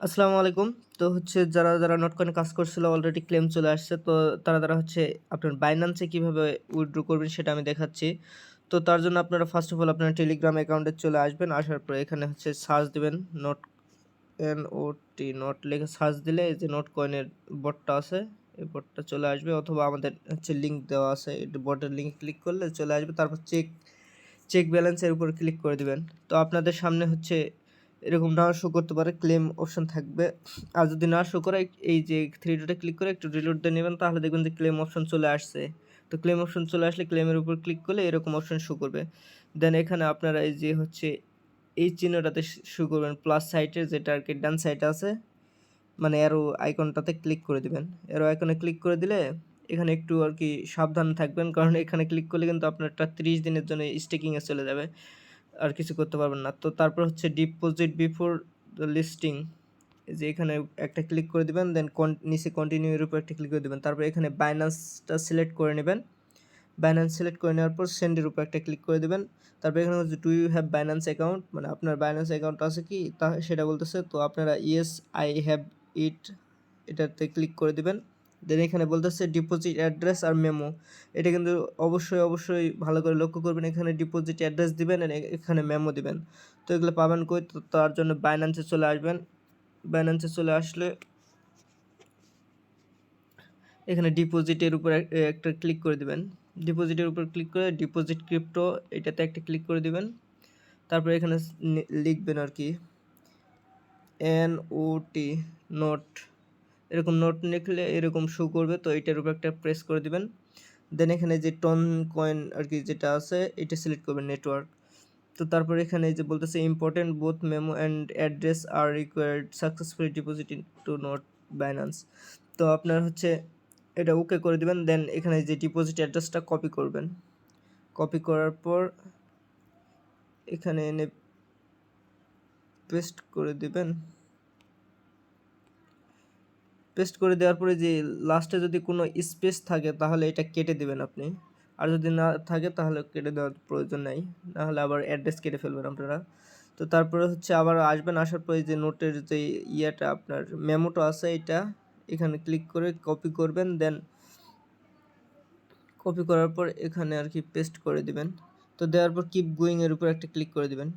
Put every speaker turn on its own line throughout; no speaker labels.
আসসালামু আলাইকুম। তো হচ্ছে যারা যারা নটকয়েনে কাজ করছিল অলরেডি ক্লেম চলে আসছে, তো তারা তারা হচ্ছে আপনার বাইন্যান্সে কীভাবে উইথড্র করবেন সেটা আমি দেখাচ্ছি। তো তার জন্য আপনারা ফার্স্ট অফ অল আপনার টেলিগ্রাম অ্যাকাউন্টে চলে আসবেন, আসার পরে এখানে হচ্ছে সার্চ দেবেন note N O T note লিখে সার্চ দিলে এই যে নোট কয়েনের বটটা আছে, এই বটটা চলে আসবে। অথবা আমাদের হচ্ছে লিঙ্ক দেওয়া আছে বটের লিঙ্ক ক্লিক করলে চলে আসবে, তারপর চেক চেক ব্যালেন্সের উপর ক্লিক করে দিবেন। তো আপনাদের সামনে হচ্ছে এরকম না শো করতে পারে ক্লেম অপশন থাকবে। আর যদি না শো করে, এই যে থ্রি ডটে ক্লিক করে একটু রিলোড দিয়ে নেবেন, তাহলে দেখবেন যে ক্লেম অপশন চলে আসছে। তো ক্লেম অপশন চলে আসলে ক্লেমের উপর ক্লিক করলে এরকম অপশন শো করবে। দেন এখানে আপনারা এই যে হচ্ছে এই চিহ্নটাতে শো করবেন প্লাস সাইটের যেটা আর কি ডান সাইডে আছে মানে অ্যারো আইকনটাতে ক্লিক করে দিবেন। অ্যারো আইকনে ক্লিক করে দিলে এখানে একটু আর কি সাবধান থাকবেন, কারণ এখানে ক্লিক করলে কিন্তু আপনারটা ত্রিশ দিনের জন্য স্টেকিংয়ে চলে যাবে। আর কিছু করতে পারবেন না। তো তারপর হচ্ছে ডিপোজিট বিফোর দ্য লিস্টিং যে এখানে একটা ক্লিক করে দেবেন দেন নিচে কন্টিনিউ এর উপর একটা ক্লিক করে দেবেন। তারপর এখানে বাইন্যান্সটা সিলেক্ট করে নেবেন। বাইন্যান্স সিলেক্ট করে নেওয়ার পর সেন্ডের উপর একটা ক্লিক করে দেবেন। তারপর এখানে হচ্ছে do you have Binance account মানে আপনার বাইন্যান্স অ্যাকাউন্ট আছে কি? তা সেটা বলতেছে। তো আপনারা ইয়েস আই হ্যাভ ইট এটাতে ক্লিক করে দিবেন। দেন এখানে বলতেছে ডিপোজিট অ্যাড্রেস আর মেমো এটা কিন্তু অবশ্যই অবশ্যই ভালো করে লক্ষ্য করবেন। এখানে ডিপোজিট অ্যাড্রেস দিবেন এখানে মেমো দিবেন। তো এগুলো পাবেন কই? তো তার জন্য বাইন্যান্সে চলে আসবেন। বাইন্যান্সে চলে আসলে এখানে ডিপোজিটের উপর একটা ক্লিক করে দিবেন। ডিপোজিটের উপর ক্লিক করে ডিপোজিট ক্রিপ্টো এটাতে একটা ক্লিক করে দিবেন। তারপর এখানে লিখবেন আর কি এন ও টি নোট এরকম নোট লিখলে এরকম শো করবে, তো এটার উপর একটা প্রেস করে দিবেন। দেন এখানে যে টন কয়েন আর কি যেটা আছে, এটা সিলেক্ট করবেন নেটওয়ার্ক তো তারপর এখানে যে বলতেছে important both memo and address are required successfully deposit into note Binance তো আপনার হচ্ছে এটা ওকে করে দেবেন দেন এখানে যে ডিপোজিট অ্যাড্রেসটা কপি করবেন। কপি করার পর এখানে এনে পেস্ট করে দিবেন। পেস্ট করে দেওয়ার পরে যে লাস্টে যদি কোনো স্পেস থাকে, তাহলে এটা কেটে দেবেন আপনি। আর যদি না থাকে, তাহলে কেটে দেওয়ার প্রয়োজন নাই। নাহলে আবার অ্যাড্রেস কেটে ফেলবেন আপনারা। তো তারপরে হচ্ছে আবার আসবেন, আসার পরে যে নোটের যে ইয়েটা আপনার মেমোটা আছে এটা, এখানে ক্লিক করে কপি করবেন দেন কপি করার পর এখানে আর কি পেস্ট করে দিবেন। তো দেওয়ার পর কিপ গোয়িং এর উপর একটা ক্লিক করে দিবেন।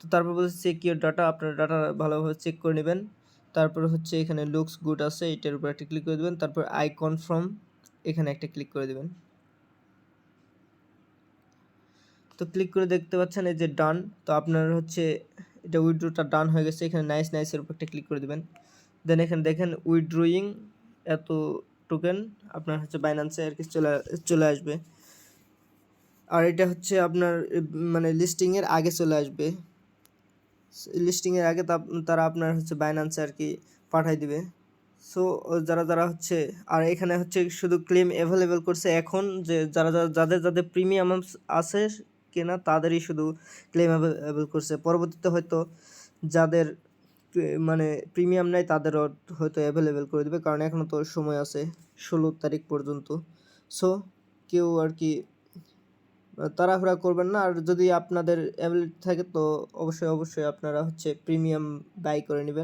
তো তারপর বলছে চেক ইউর ডাটা আপনার ডাটা ভালোভাবে চেক করে নেবেন। তারপর হচ্ছে এখানে লুকস গুড আছে, এটার উপর একটা ক্লিক করে দেবেন, তারপর আই কনফার্ম এখানে একটা ক্লিক করে দেবেন। তো ক্লিক করে দেখতে পাচ্ছেন এই যে ডান তো আপনার হচ্ছে এটা উইড্রোটা ডান হয়ে গেছে, এখানে নাইস নাইসের উপর একটা ক্লিক করে দেবেন। দেন এখানে দেখেন উইড্রোয়িং এত টোকেন আপনার হচ্ছে বাইন্যান্সে আর কি চলে চলে আসবে। আর এটা হচ্ছে আপনার মানে লিস্টিংয়ের আগে চলে আসবে। লিস্টিংয়ের আগে তারা আপনার হচ্ছে বাইন্যান্সে আর কি পাঠাই দিবে। সো যারা যারা হচ্ছে, আর এখানে হচ্ছে শুধু ক্লেম অ্যাভেলেবেল করছে এখন যে যারা যাদের যাদের প্রিমিয়াম আছে কেনা তাদেরই শুধু ক্লেম অ্যাভেলেবেল করছে। পরবর্তীতে হয়তো যাদের মানে প্রিমিয়াম নাই তাদেরও হয়তো অ্যাভেলেবেল করে দেবে। কারণ এখনও তো সময় আছে ষোলো তারিখ পর্যন্ত। সো কেউ আর কি তাড়াহুড়া করবেন না। আর যদি আপনাদের অ্যাবিলিটি থাকে, তো অবশ্যই অবশ্যই আপনারা হচ্ছে প্রিমিয়াম বাই করে নেবেন।